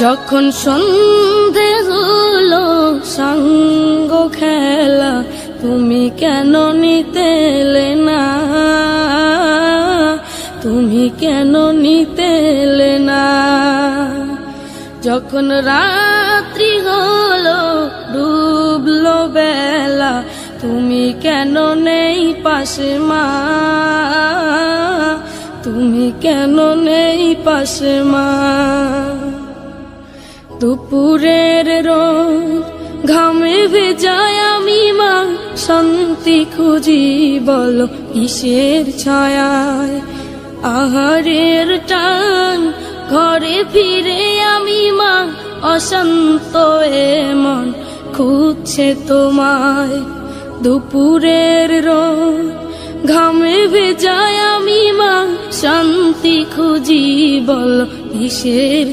যখন সন্ধে হলো, সঙ্গ খেলা, তুমি কেন নিতেলে না? তুমি কেন নিতেলে না? যখন রাত্রি হলো, ডুবলো বেলা, তুমি কেন নেই পাশে মা? তুমি কেন নেই পাশে মা? দুপুরের রোদ, ঘামে ভেজায় আমি মা, শান্তি খুঁজি বলো কিসের ছায়ায়? আহারের টান, ঘরে ফিরে আমি মা, অশান্ত মন খুঁজছে তোমায়। দুপুরের রোদ, ঘামে ভেজায় আমি মা, শান্তি খুঁজি বল কিসের